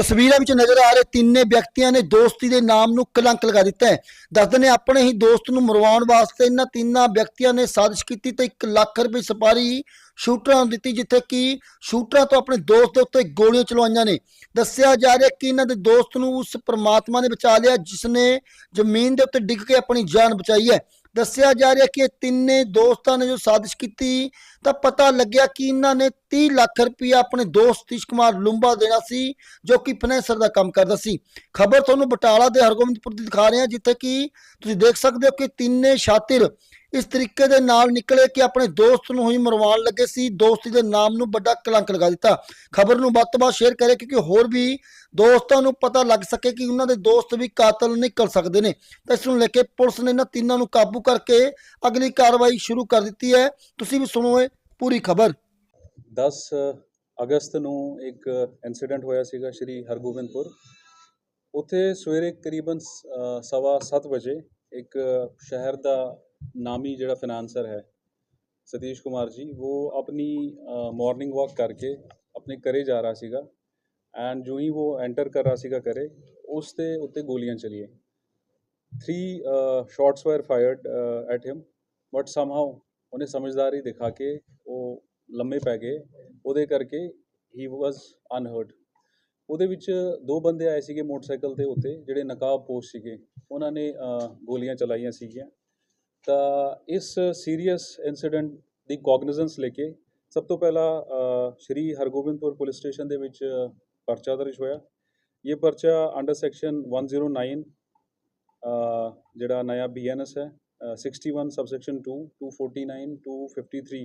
ਤਸਵੀਰਾਂ ਵਿੱਚ ਨਜ਼ਰ ਆ ਰਹੇ ਤਿੰਨੇ ਵਿਅਕਤੀਆਂ ਨੇ ਦੋਸਤੀ ਦੇ ਨਾਮ ਨੂੰ ਕਲੰਕ ਲਗਾ ਦਿੱਤਾ ਹੈ। ਦੱਸਦੇ ਨੇ ਆਪਣੇ ਹੀ ਦੋਸਤ ਨੂੰ ਮਰਵਾਉਣ ਵਾਸਤੇ ਇਹਨਾਂ ਤਿੰਨਾਂ ਵਿਅਕਤੀਆਂ ਨੇ ਸਾਜ਼ਿਸ਼ ਕੀਤੀ ਤੇ 1 ਲੱਖ ਰੁਪਏ ਸਪਾਰੀ ਸ਼ੂਟਰਾਂ ਨੂੰ ਦਿੱਤੀ, ਜਿੱਥੇ ਕਿ ਸ਼ੂਟਰਾਂ ਤੋਂ ਆਪਣੇ ਦੋਸਤ ਦੇ ਉੱਤੇ ਗੋਲੀਆਂ ਚਲਵਾਈਆਂ ਨੇ। ਦੱਸਿਆ ਜਾ ਰਿਹਾ ਕਿ ਇਹਨਾਂ ਦੇ ਦੋਸਤ ਨੂੰ ਉਸ ਪ੍ਰਮਾਤਮਾ ਨੇ ਬਚਾ ਲਿਆ, ਜਿਸ ਨੇ ਜ਼ਮੀਨ ਦੇ ਉੱਤੇ ਡਿੱਗ ਕੇ ਆਪਣੀ ਜਾਨ ਬਚਾਈ ਹੈ। ਦੱਸਿਆ ਜਾ ਰਿਹਾ ਕਿ ਇਹ ਤਿੰਨੇ ਦੋਸਤਾਂ ਨੇ ਜੋ ਸਾਜ਼ਿਸ਼ ਕੀਤੀ, ਤਾਂ ਪਤਾ ਲੱਗਿਆ ਕਿ ਇਹਨਾਂ ਨੇ 30 ਲੱਖ ਰੁਪਇਆ ਆਪਣੇ ਦੋਸਤ ਤਿਸ਼ ਕੁਮਾਰ ਲੁੰਬਾ ਦੇਣਾ ਸੀ, ਜੋ ਕਿ ਫਨੈਂਸਰ ਦਾ ਕੰਮ ਕਰਦਾ ਸੀ। ਖਬਰ ਤੁਹਾਨੂੰ ਬਟਾਲਾ ਦੇ ਹਰਗੋਬਿੰਦਪੁਰ ਦੀ ਦਿਖਾ ਰਹੇ ਹਾਂ, ਜਿੱਥੇ ਕਿ ਤੁਸੀਂ ਦੇਖ ਸਕਦੇ ਹੋ ਕਿ ਤਿੰਨੇ ਸ਼ਾਤਿਰ ਇਸ ਤਰੀਕੇ ਦੇ ਨਾਲ ਨਿਕਲੇ ਕਿ ਆਪਣੇ ਦੋਸਤ ਨੂੰ ਹੀ ਮਰਵਾਉਣ ਲੱਗੇ ਸੀ, ਦੋਸਤੀ ਦੇ ਨਾਮ ਨੂੰ ਵੱਡਾ ਕਲੰਕ ਲਗਾ ਦਿੱਤਾ। ਖਬਰ ਨੂੰ ਵੱਧ ਤੋਂ ਵੱਧ ਸ਼ੇਅਰ ਕਰੇ, ਕਿਉਂਕਿ ਹੋਰ ਵੀ ਦੋਸਤਾਂ ਨੂੰ ਪਤਾ ਲੱਗ ਸਕੇ ਕਿ ਉਹਨਾਂ ਦੇ ਦੋਸਤ ਵੀ ਕਾਤਲ ਨਿਕਲ ਸਕਦੇ ਨੇ। ਤਾਂ ਇਸ ਨੂੰ ਲੈ ਕੇ ਪੁਲਿਸ ਨੇ ਇਹਨਾਂ ਤਿੰਨਾਂ ਨੂੰ ਕਾਬੂ ਕਰਕੇ ਅਗਲੀ ਕਾਰਵਾਈ ਸ਼ੁਰੂ ਕਰ ਦਿੱਤੀ ਹੈ। ਤੁਸੀਂ ਵੀ ਸੁਣੋ ਇਹ ਪੂਰੀ ਖਬਰ। 10 ਅਗਸਤ ਨੂੰ ਇੱਕ ਇਨਸੀਡੈਂਟ ਹੋਇਆ ਸੀਗਾ ਸ਼੍ਰੀ ਹਰਗੋਬਿੰਦਪੁਰ। ਉੱਥੇ ਸਵੇਰੇ ਕਰੀਬਨ ਅ, ਸਵਾ 7 ਵਜੇ ਇੱਕ ਸ਼ਹਿਰ ਦਾ ਨਾਮੀ ਜਿਹੜਾ ਫਾਈਨਾਂਸਰ ਹੈ ਸਤੀਸ਼ ਕੁਮਾਰ ਜੀ ਉਹ ਆਪਣੀ ਮਾਰਨਿੰਗ ਵਾਕ ਕਰਕੇ ਆਪਣੇ ਘਰੇ ਜਾ ਰਿਹਾ ਸੀਗਾ। ਐਂਡ ਜੋ ਹੀ ਉਹ ਐਂਟਰ ਕਰ ਰਿਹਾ ਸੀਗਾ ਘਰੇ, ਉਸ ਤੇ ਉੱਤੇ ਗੋਲੀਆਂ ਚਲੀਏ 3 shots were fired at him but somehow ਉਹਨੇ ਸਮਝਦਾਰੀ ਦਿਖਾ ਕੇ ਉਹ ਲੰਮੇ ਪੈ ਗਏ। ਉਹਦੇ ਕਰਕੇ ਹੀ ਵਾਸ ਅਨਹਰਟ ਉਹਦੇ ਵਿੱਚ ਦੋ ਬੰਦੇ ਆਏ ਸੀਗੇ ਮੋਟਰਸਾਈਕਲ ਤੇ ਉੱਤੇ, ਜਿਹੜੇ ਨਕਾਬ ਪੋਸ਼ ਸੀਗੇ। ਉਹਨਾਂ ਨੇ ਗੋਲੀਆਂ ਚਲਾਈਆਂ ਸੀਗੀਆਂ। ਤਾਂ ਇਸ ਸੀਰੀਅਸ ਇਨਸੀਡੈਂਟ ਦੀ ਕੋਗਨੀਜ਼ੈਂਸ ਲੈ ਕੇ ਸਭ ਤੋਂ ਪਹਿਲਾਂ ਸ਼੍ਰੀ ਹਰਗੋਬਿੰਦਪੁਰ ਪੁਲਿਸ ਸਟੇਸ਼ਨ ਦੇ ਵਿੱਚ ਪਰਚਾ ਦਰਜ ਹੋਇਆ। ਇਹ ਪਰਚਾ ਅੰਡਰ ਸੈਕਸ਼ਨ 109 ਅ, ਜਿਹੜਾ ਨया ਬੀਐਨਐਸ ਹੈ ਅ, 61 ਸਬਸੈਕਸ਼ਨ 2 249 253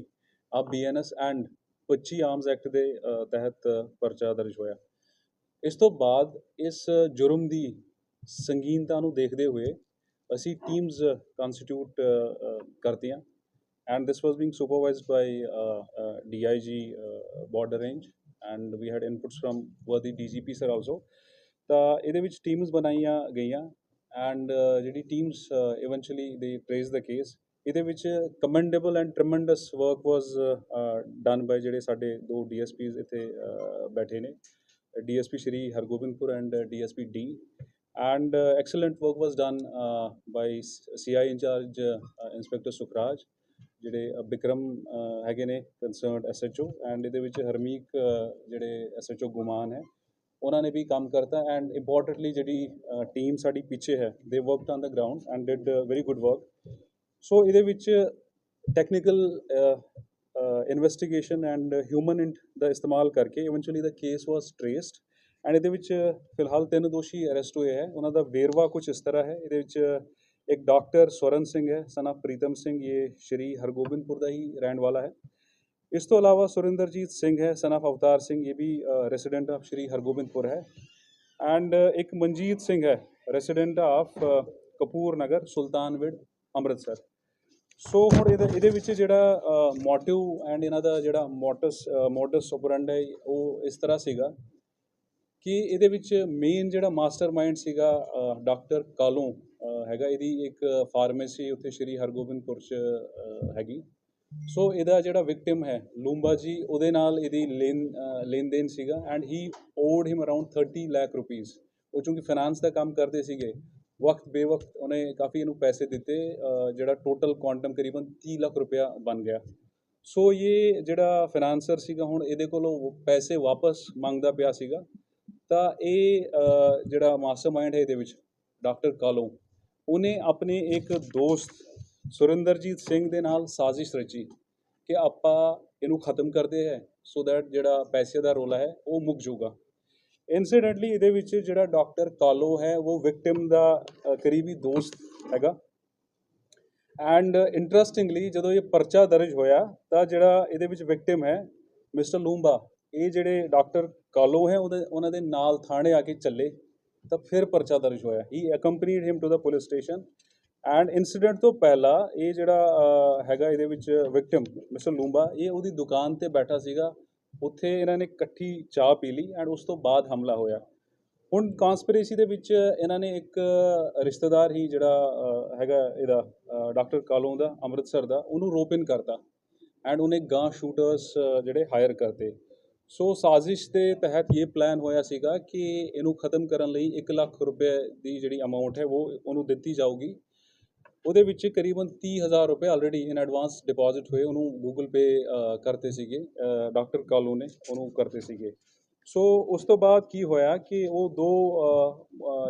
ਆ ਬੀਐਨਐਸ ਐਂਡ 25 ਆਰਮਸ ਐਕਟ ਦੇ ਤਹਿਤ ਪਰਚਾ ਦਰਜ ਹੋਇਆ। ਇਸ ਤੋਂ ਬਾਅਦ ਇਸ ਜੁਰਮ ਦੀ ਸੰਗੀਨਤਾ ਨੂੰ ਦੇਖਦੇ ਹੋਏ ਅਸੀਂ ਟੀਮਸ ਕੰਸਟੀਟਿਊਟ ਕਰਤੀਆਂ and this was being supervised by uh, uh, range and we had inputs we had inputs from worthy DGP ਤਾਂ ਇਹਦੇ ਵਿੱਚ ਟੀਮਸ ਬਣਾਈਆਂ ਗਈਆਂ ਐਂਡ ਜਿਹੜੀ ਟੀਮਸ ਇਵੈਂਚੁਅਲੀ ਦੇ ਟ੍ਰੇਸ ਦਾ ਕੇਸ ਇਹਦੇ ਵਿੱਚ commendable and tremendous work was done by ਜਿਹੜੇ ਸਾਡੇ ਦੋ ਡੀਐਸਪੀਜ਼ ਇੱਥੇ uh, ਬੈਠੇ ਨੇ DSP Sri Hargobindpur and DSP D and excellent work was done by CI incharge inspector Sukhraj ਜਿਹੜੇ ਬਿਕਰਮ ਹੈਗੇ ਨੇ ਕੰਸਰਨਡ ਐਸਐਚਓ ਐਂਡ ਇਹਦੇ ਵਿੱਚ ਹਰਮੀਕ ਅ, ਜਿਹੜੇ ਐਸਐਚਓ ਗੁਮਾਨ ਹੈ ਉਹਨਾਂ ਨੇ ਵੀ ਕੰਮ ਕਰਤਾ ਐਂਡ ਇੰਪੋਰਟੈਂਟਲੀ ਜਿਹੜੀ ਟੀਮ ਸਾਡੀ ਪਿੱਛੇ ਹੈ ਦੇ worked on the ground and did very good work so ਇਹਦੇ ਵਿੱਚ ਟੈਕਨੀਕਲ ਇਨਵੈਸਟੀਗੇਸ਼ਨ ਐਂਡ ਹਿਊਮਨ ਦਾ ਇਸਤੇਮਾਲ ਕਰਕੇ eventually the case was traced and ਇਹਦੇ ਵਿੱਚ ਫਿਲਹਾਲ ਤਿੰਨ ਦੋਸ਼ੀ ਅਰੈਸਟ ਹੋਏ ਹੈ ਉਹਨਾਂ ਦਾ ਵੇਰਵਾ ਕੁਝ ਇਸ ਤਰ੍ਹਾਂ ਹੈ ਇਹਦੇ ਵਿੱਚ ਇੱਕ ਡਾਕਟਰ ਸਵਰਨ ਸਿੰਘ ਹੈ ਸਨ of ਪ੍ਰੀਤਮ ਸਿੰਘ ਇਹ ਸ਼੍ਰੀ ਹਰਗੋਬਿੰਦਪੁਰ ਦਾ ਹੀ ਰਹਿਣ ਵਾਲਾ ਹੈ ਇਸ ਤੋਂ ਇਲਾਵਾ ਸੁਰਿੰਦਰਜੀਤ ਸਿੰਘ ਹੈ ਸਨ of ਅਵਤਾਰ ਸਿੰਘ ਇਹ ਵੀ ਰੈਜ਼ੀਡੈਂਟ ਆਫ ਸ਼੍ਰੀ ਹਰਗੋਬਿੰਦਪੁਰ ਹੈ ਐਂਡ ਇੱਕ ਮਨਜੀਤ ਸਿੰਘ ਹੈ resident of Kapoor Nagar Sultanwind Amritsar so ਹੁਣ ਇਹਦੇ ਇਹਦੇ ਵਿੱਚ ਜਿਹੜਾ ਮੋਟਿਵ ਐਂਡ ਇਹਨਾਂ ਦਾ ਜਿਹੜਾ ਮੋਟਸ ਮੋਡਸ ਆਪਰੈਂਡੀ ਉਹ ਇਸ ਤਰ੍ਹਾਂ ਸੀਗਾ ਕਿ ਇਹਦੇ ਵਿੱਚ ਮੇਨ ਜਿਹੜਾ ਮਾਸਟਰਮਾਈਂਡ ਸੀਗਾ ਡਾਕਟਰ ਕਾਲੋਂ ਹੈਗਾ ਇਹਦੀ ਇੱਕ ਫਾਰਮੇਸੀ ਉੱਥੇ ਸ਼੍ਰੀ ਹਰਗੋਬਿੰਦਪੁਰ ਚ ਹੈਗੀ। ਸੋ ਇਹਦਾ ਜਿਹੜਾ ਵਿਕਟਿਮ ਹੈ ਲੂੰਬਾ ਜੀ ਉਹਦੇ ਨਾਲ ਇਹਦੀ ਲੈਣ ਅ, ਲੈਣ ਦੇਣ ਸੀਗਾ and he owed him around 30 lakh rupees ਉਹ ਚੂੰਕਿ ਫਾਈਨਾਂਸ ਦਾ ਕੰਮ ਕਰਦੇ ਸੀਗੇ ਵਕਤ ਬੇਵਕਤ ਉਹਨੇ ਕਾਫੀ ਇਹਨੂੰ ਪੈਸੇ ਦਿੱਤੇ ਜਿਹੜਾ ਟੋਟਲ ਕੁਆਂਟਮ ਕਰੀਬਨ 30 ਲੱਖ ਰੁਪਇਆ ਬਣ ਗਿਆ। ਸੋ ਇਹ ਜਿਹੜਾ ਫਾਈਨਾਂਸਰ ਸੀਗਾ ਹੁਣ ਇਹਦੇ ਕੋਲੋਂ ਪੈਸੇ ਵਾਪਸ ਮੰਗਦਾ ਪਿਆ ਸੀਗਾ। ਤਾਂ ਇਹ ਅ, ਜਿਹੜਾ ਮਾਸਟਰਮਾਈਂਡ ਹੈ ਇਹਦੇ ਵਿੱਚ ਡਾਕਟਰ ਕਾਲੋ। ਉਹਨੇ ਆਪਣੇ ਇੱਕ ਦੋਸਤ ਸੁਰਿੰਦਰਜੀਤ ਸਿੰਘ ਦੇ ਨਾਲ ਸਾਜ਼ਿਸ਼ ਰਚੀ ਕਿ ਆਪਾਂ ਇਹਨੂੰ ਖਤਮ ਕਰਦੇ ਹੈ ਸੋ ਦੈਟ ਜਿਹੜਾ ਪੈਸੇ ਦਾ ਰੋਲਾ ਹੈ, ਉਹ ਮੁੱਕ ਜਾਊਗਾ। ਇਨਸੀਡੈਂਟਲੀ ਇਹਦੇ ਵਿੱਚ ਜਿਹੜਾ ਡਾਕਟਰ ਕਾਲੋ ਹੈ, ਉਹ ਵਿਕਟਿਮ ਦਾ ਕਰੀਬੀ ਦੋਸਤ ਹੈਗਾ। ਐਂਡ ਇੰਟਰਸਟਿੰਗਲੀ ਜਦੋਂ ਇਹ ਪਰਚਾ ਦਰਜ ਹੋਇਆ, ਤਾਂ ਜਿਹੜਾ ਇਹਦੇ ਵਿੱਚ ਵਿਕਟਿਮ ਹੈ, ਮਿਸਟਰ ਲੂੰਬਾ, ਇਹ ਜਿਹੜੇ ਡਾਕਟਰ ਕਾਲੋ ਹੈ, ਉਹਦੇ, ਉਹਨਾਂ ਦੇ ਨਾਲ ਥਾਣੇ ਆ ਕੇ ਚੱਲੇ। ਤਾਂ ਫਿਰ ਪਰਚਾ ਦਰਜ ਹੋਇਆ। He accompanied him to the police station and incident ਤੋਂ ਪਹਿਲਾਂ ਇਹ ਜਿਹੜਾ ਹੈਗਾ ਇਹਦੇ ਵਿੱਚ ਵਿਕਟਮ ਮਿਸਟਰ ਲੂੰਬਾ ਇਹ ਉਹਦੀ ਦੁਕਾਨ ਤੇ ਬੈਠਾ ਸੀਗਾ। ਉੱਥੇ ਇਹਨਾਂ ਨੇ ਇਕੱਠੀ ਚਾਹ ਪੀ ਲਈ ਐਂਡ ਉਸ ਤੋਂ ਬਾਅਦ ਹਮਲਾ ਹੋਇਆ। ਹੁਣ ਕਨਸਪੀਰੇਸੀ ਦੇ ਵਿੱਚ ਇਹਨਾਂ ਨੇ ਇੱਕ ਰਿਸ਼ਤੇਦਾਰ ਹੀ ਜਿਹੜਾ ਹੈਗਾ ਇਹਦਾ ਡਾਕਟਰ ਕਾਲੋਂ ਦਾ, ਅੰਮ੍ਰਿਤਸਰ ਦਾ, ਉਹਨੂੰ ਰੋਪ ਇਨ ਕਰਤਾ। ਐਂਡ ਉਹਨੇ ਗਾਂ ਸ਼ੂਟਰਸ ਜਿਹੜੇ ਹਾਇਰ ਕਰਤੇ। ਸੋ ਸਾਜ਼ਿਸ਼ ਦੇ ਤਹਿਤ ਇਹ ਪਲਾਨ ਹੋਇਆ ਸੀਗਾ ਕਿ ਇਹਨੂੰ ਖਤਮ ਕਰਨ ਲਈ 1 ਲੱਖ ਰੁਪਏ ਦੀ ਜਿਹੜੀ ਅਮਾਉਂਟ ਹੈ ਉਹ ਉਹਨੂੰ ਦਿੱਤੀ ਜਾਊਗੀ। ਉਹਦੇ ਵਿੱਚ ਕਰੀਬਨ 30000 ਰੁਪਏ ਆਲਰੇਡੀ ਇਨ ਐਡਵਾਂਸ ਡਿਪੋਜ਼ਿਟ ਹੋਏ ਉਹਨੂੰ ਗੂਗਲ ਪੇ ਕਰਤੇ ਸੀਗੇ। ਡਾਕਟਰ ਕਾਲੂ ਨੇ ਉਹਨੂੰ ਕਰਤੇ ਸੀਗੇ। ਸੋ ਉਸ ਤੋਂ ਬਾਅਦ ਕੀ ਹੋਇਆ ਕਿ ਉਹ ਦੋ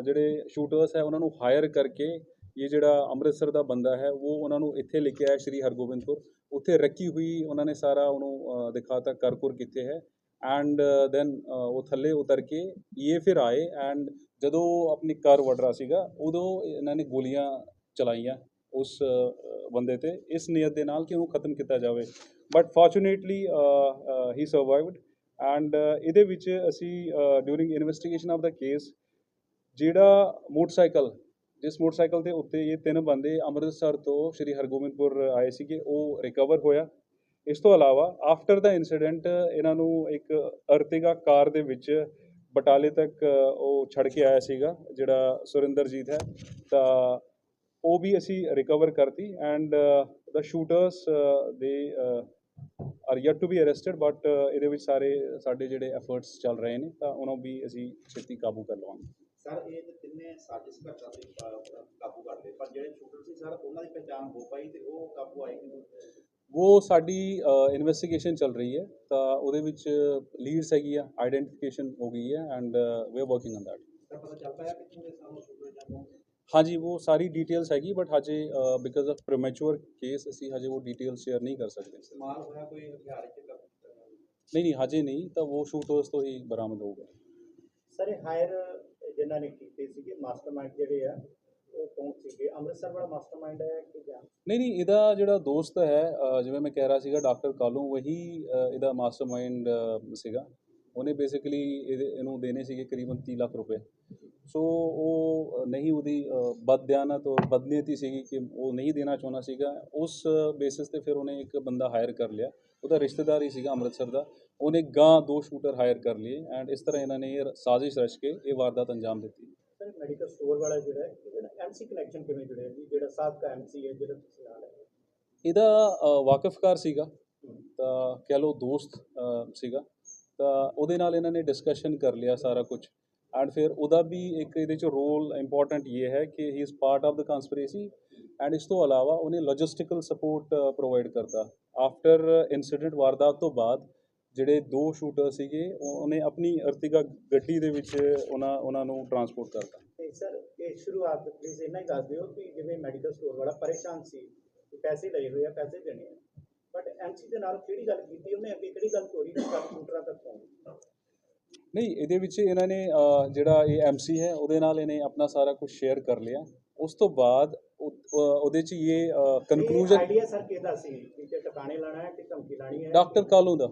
ਜਿਹੜੇ ਸ਼ੂਟਰਸ ਹੈ ਉਹਨਾਂ ਨੂੰ ਹਾਇਰ ਕਰਕੇ ਇਹ ਜਿਹੜਾ ਅੰਮ੍ਰਿਤਸਰ ਦਾ ਬੰਦਾ ਹੈ ਉਹ ਉਹਨਾਂ ਨੂੰ ਇੱਥੇ ਲਿਖਿਆ ਕੇ ਸ਼੍ਰੀ ਹਰਗੋਬਿੰਦਪੁਰ। ਉੱਥੇ ਰੱਖੀ ਹੋਈ ਉਹਨਾਂ ਨੇ ਸਾਰਾ ਉਹਨੂੰ ਅ, ਦਿਖਾਤਾ ਕਰਕੁਰ ਕਿੱਥੇ ਹੈ। ਐਂਡ ਦੈਨ uh, uh, ਉਹ ਥੱਲੇ ਉਤਰ ਕੇ ਇਹ ਫਿਰ ਆਏ ਐਂਡ ਜਦੋਂ ਉਹ ਆਪਣੀ ਕਾਰ ਵੜ ਰਿਹਾ ਸੀਗਾ, ਉਦੋਂ ਇਹਨਾਂ ਨੇ ਗੋਲੀਆਂ ਚਲਾਈਆਂ ਉਸ ਬੰਦੇ ਤੇ। ਇਸ ਨੀਅਤ ਦੇ ਨਾਲ ਕਿ ਉਹਨੂੰ ਖਤਮ ਕੀਤਾ ਜਾਵੇ। But fortunately he survived and ਇਹਦੇ ਵਿੱਚ ਅਸੀਂ during investigation of the case ਜਿਹੜਾ ਮੋਟਰਸਾਈਕਲ, ਜਿਸ ਮੋਟਰਸਾਈਕਲ ਦੇ ਉੱਤੇ ਇਹ ਤਿੰਨ ਬੰਦੇ ਅੰਮ੍ਰਿਤਸਰ ਤੋਂ ਸ਼੍ਰੀ ਹਰਗੋਬਿੰਦਪੁਰ ਆਏ ਸੀਗੇ, ਉਹ ਰਿਕਵਰ ਹੋਇਆ। ਇਸ ਤੋਂ ਇਲਾਵਾ ਆਫਟਰ ਦਾ ਇਨਸੀਡੈਂਟ ਇਹਨਾਂ ਨੂੰ ਇੱਕ ਅਰਤਿਗਾ ਕਾਰ ਦੇ ਵਿੱਚ ਬਟਾਲੇ ਤੱਕ ਉਹ ਛੱਡ ਕੇ ਆਇਆ ਸੀਗਾ, ਜਿਹੜਾ ਸੁਰਿੰਦਰਜੀਤ ਹੈ। ਤਾਂ ਉਹ ਵੀ ਅਸੀਂ ਰਿਕਵਰ ਕਰਤੀ and the shooters they are yet to be arrested but ਇਹਦੇ ਵਿੱਚ ਸਾਰੇ ਸਾਡੇ ਜਿਹੜੇ ਐਫਰਟਸ ਚੱਲ ਰਹੇ ਨੇ ਤਾਂ ਉਹਨਾਂ ਨੂੰ ਵੀ ਅਸੀਂ ਛੇਤੀ ਕਾਬੂ ਕਰ ਲਵਾਂਗੇ। ਸਰ, ਇਹ ਤਿੰਨੇ ਸਾਜ਼ਿਸ਼ ਘਟਨਾ ਤੇ ਕਾਬੂ ਕਰ ਲਏ। ਪਰ ਜਿਹੜੇ ਸ਼ੂਟਰ ਸੀ, ਸਰ, ਉਹਨਾਂ ਦੀ ਪਛਾਣ ਹੋ ਪਾਈ ਤੇ ਉਹ ਕਾਬੂ ਆਏ ਨਹੀਂ ਉਹ ਸਾਡੀ ਇਨਵੈਸਟੀਗੇਸ਼ਨ ਚੱਲ ਰਹੀ ਹੈ ਤਾਂ ਉਹਦੇ ਵਿੱਚ ਲੀਡਸ ਹੈਗੀ ਆ ਆਈਡੈਂਟੀਫਿਕੇਸ਼ਨ ਹੋ ਗਈ ਹੈ and we are working on that ਕਿ? ਹਾਂਜੀ ਉਹ ਸਾਰੀ ਡਿਟੇਲਸ ਹੈਗੀ ਬਟ ਹਜੇ ਬਿਕਾਜ਼ ਆਫ ਪ੍ਰੀਮੈਚੁਰ ਕੇਸ ਅਸੀਂ ਹਜੇ ਉਹ ਡਿਟੇਲ ਸ਼ੇਅਰ ਨਹੀਂ ਕਰ ਸਕਦੇ ਇਸਤੇਮਾਲ ਹੋਇਆ ਕੋਈ ਹਥਿਆਰ ਗਿਆ? ਨਹੀਂ ਨਹੀਂ ਹਜੇ ਨਹੀਂ ਤਾਂ ਉਹ ਸ਼ੂਟਰਸ ਤੋਂ ਹੀ ਬਰਾਮਦ ਹੋਊਗਾ ਸਰ ਇਹ ਹਾਇਰ ਜਿਨ੍ਹਾਂ ਨੇ ਕੀਤੇ ਸੀਗੇ ਮਾਸਟਰਮਾਈਂਡ ਜਿਹੜੇ ਆ ਸੀਗੇ? ਅੰਮ੍ਰਿਤਸਰ ਵਾਲਾ ਮਾਸਟਰਮਾਈਂਡ ਹੈ ਕਿ ਜਾਂ? ਨਹੀਂ ਨਹੀਂ ਇਹਦਾ ਜਿਹੜਾ ਦੋਸਤ ਹੈ ਜਿਵੇਂ ਮੈਂ ਕਹਿ ਰਿਹਾ ਸੀਗਾ ਡਾਕਟਰ ਕਾਲੂ ਵਹੀ ਇਹਦਾ ਮਾਸਟਰਮਾਈਂਡ ਸੀਗਾ। ਉਹਨੇ ਬੇਸਿਕਲੀ ਇਹਨੂੰ ਦੇਣੇ ਸੀਗੇ ਕਰੀਬਨ 30 ਲੱਖ ਰੁਪਏ। ਸੋ ਉਹ ਨਹੀਂ ਉਹਦੀ ਬਦਦਿਆਨਤ ਔਰ ਬਦਨੀਅਤੀ ਸੀਗੀ ਕਿ ਉਹ ਨਹੀਂ ਦੇਣਾ ਚਾਹੁੰਦਾ ਸੀਗਾ। ਉਸ ਬੇਸਿਸ ਤੇ ਫਿਰ ਉਹਨੇ ਇੱਕ ਬੰਦਾ ਹਾਇਰ ਕਰ ਲਿਆ। ਉਹਦਾ ਰਿਸ਼ਤੇਦਾਰ ਹੀ ਸੀਗਾ ਅੰਮ੍ਰਿਤਸਰ ਦਾ। ਉਹਨੇ ਗਾਂ ਦੋ ਸ਼ੂਟਰ ਹਾਇਰ ਕਰ ਲਏ। ਐਂਡ ਇਸ ਤਰ੍ਹਾਂ ਇਹਨਾਂ ਨੇ ਇਹ ਸਾਜ਼ਿਸ਼ ਰਚ ਕੇ ਇਹ ਵਾਰਦਾਤ ਅੰਜਾਮ ਦਿੱਤੀ। ਸਰ ਮੈਡੀਕਲ ਸਟੋਰ ਵਾਲਾ ਜਿਹੜਾ ਐਮਸੀ ਕਨੈਕਸ਼ਨ ਕਿਵੇਂ ਜੁੜਿਆ ਜੀ? ਜਿਹੜਾ ਸਾਬਕਾ ਐਮਸੀ ਹੈ ਜਿਹੜਾ ਤੁਸੀਂ ਨਾਲ ਹੈ। ਇਹਦਾ ਵਾਕਿਫਕਾਰ ਸੀਗਾ। ਤਾਂ ਕਹਿ ਲਓ ਦੋਸਤ ਸੀਗਾ। ਤਾਂ ਉਹਦੇ ਨਾਲ ਇਹਨਾਂ ਨੇ ਡਿਸਕਸ਼ਨ ਕਰ ਲਿਆ ਸਾਰਾ ਕੁਝ। ਐਂਡ ਫਿਰ ਉਹਦਾ ਵੀ ਇੱਕ ਇਹਦੇ ਚ ਰੋਲ ਇੰਪੋਰਟੈਂਟ ਇਹ ਹੈ ਕਿ he is part of the conspiracy and ਇਸ ਤੋਂ ਇਲਾਵਾ ਉਹਨੇ ਲੌਜਿਸਟਿਕਲ ਸਪੋਰਟ ਪ੍ਰੋਵਾਈਡ ਕਰਤਾ। ਆਫਟਰ ਇਨਸੀਡੈਂਟ ਵਾਰਦਾਤ ਤੋਂ ਬਾਅਦ ਜਿਹੜੇ ਦੋ ਸ਼ੂਟਰ ਸੀਗੇ ਉਹ- ਉਹਨੇ ਆਪਣੀ ਅਰਤਿਗਾ ਗੱਡੀ ਦੇ ਵਿੱਚ ਉਹਨਾਂ ਉਹਨਾਂ ਨੂੰ ਟਰਾਂਸਪੋਰਟ ਕਰਤਾ। ਸਰ ਇਹ ਸ਼ੁਰੂਆਤ ਪਲੀਜ਼ ਇੰਨਾ ਹੀ ਦੱਸ ਦਿਓ ਕਿ ਜਿਵੇਂ ਮੈਡੀਕਲ ਸਟੋਰ ਵਾਲਾ ਪਰੇਸ਼ਾਨ ਸੀ ਕਿ ਪੈਸੇ ਲਏ ਹੋਏ ਆ ਪੈਸੇ ਦੇਣੇ ਆ। ਬਟ ਐਮਸੀ ਦੇ ਨਾਲ ਕਿਹੜੀ ਗੱਲ ਕੀਤੀ ਉਹਨੇ ਅੱਗੇ ਕਿਹੜੀ ਗੱਲ ਤੋਰੀ ਕਿ ਕੰਪਿਊਟਰਾਂ ਤੱਕ ਪਹੁੰਚ ਨਹੀਂ ਇਹਦੇ ਵਿੱਚ ਇਹਨਾਂ ਨੇ ਜਿਹੜਾ ਇਹ ਐਮਸੀ ਹੈ ਉਹਦੇ ਨਾਲ ਇਹਨੇ ਆਪਣਾ ਸਾਰਾ ਕੁਝ ਸ਼ੇਅਰ ਕਰ ਲਿਆ। ਉਸ ਤੋਂ ਬਾਅਦ ਉਹਦੇ ਚ ਇਹ ਕਨਕਲੂਜਨ ਆਈਡੀਆ ਸਰ ਕਿਹਦਾ ਸੀ? ਕਿ ਟਿਕਾਣੇ ਲਾਣਾ ਹੈ ਕਿ ਧਮਕੀ ਲਾਣੀ ਹੈ? ਡਾਕਟਰ ਕਾਲੂ ਦਾ?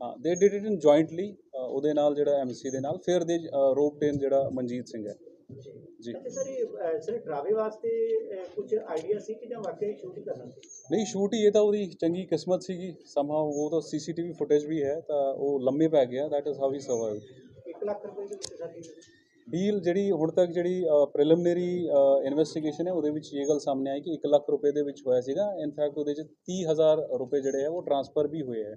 ਹਾਂ they did it in jointly ਉਹਦੇ ਨਾਲ ਜਿਹੜਾ ਐਮਸੀ ਦੇ ਨਾਲ ਫਿਰ ਦੇ ਰੋਪ ਟੇਨ ਜਿਹੜਾ ਮਨਜੀਤ ਸਿੰਘ ਹੈ। ਜੀ। ਅੱਛਾ ਸਰ ਇਹ ਅਹ, ਸਰ ਡਰਾਵੇ ਵਾਸਤੇ ਕੁਝ ਆਈਡੀਆ ਸੀ ਕਿ ਜਾਂ ਵਾਕਈ ਸ਼ੂਟ ਹੀ ਕਰਨਾ ਸੀ? ਨਹੀਂ ਸ਼ੂਟ ਹੀ ਇਹ ਤਾਂ ਉਹਦੀ ਚੰਗੀ ਕਿਸਮਤ ਸੀਗੀ। ਸਮਹਾਉ ਉਹ ਤਾਂ ਸੀਸੀਟੀਵੀ ਫੁਟੇਜ ਵੀ ਹੈ ਤਾਂ ਉਹ ਲੰਮੇ ਪੈ ਗਿਆ that is how he survive 1 lakh ਰੁਪਏ ਦੇ ਵਿੱਚ ਸਾਡੀ ਡੀਲ ਜਿਹੜੀ ਹੁਣ ਤੱਕ ਜਿਹੜੀ ਪ੍ਰੀਲਿਮਿਨਰੀ ਇਨਵੈਸਟੀਗੇਸ਼ਨ ਹੈ ਉਹਦੇ ਵਿੱਚ ਇਹ ਗੱਲ ਸਾਹਮਣੇ ਆਈ ਕਿ 1 ਲੱਖ ਰੁਪਏ ਦੇ ਵਿੱਚ ਹੋਇਆ ਸੀਗਾ। ਇਨਫੈਕਟ ਉਹਦੇ ਚ 30000 ਰੁਪਏ ਜਿਹੜੇ ਆ ਉਹ ਟ੍ਰਾਂਸਫਰ ਵੀ ਹੋਏ ਹੈ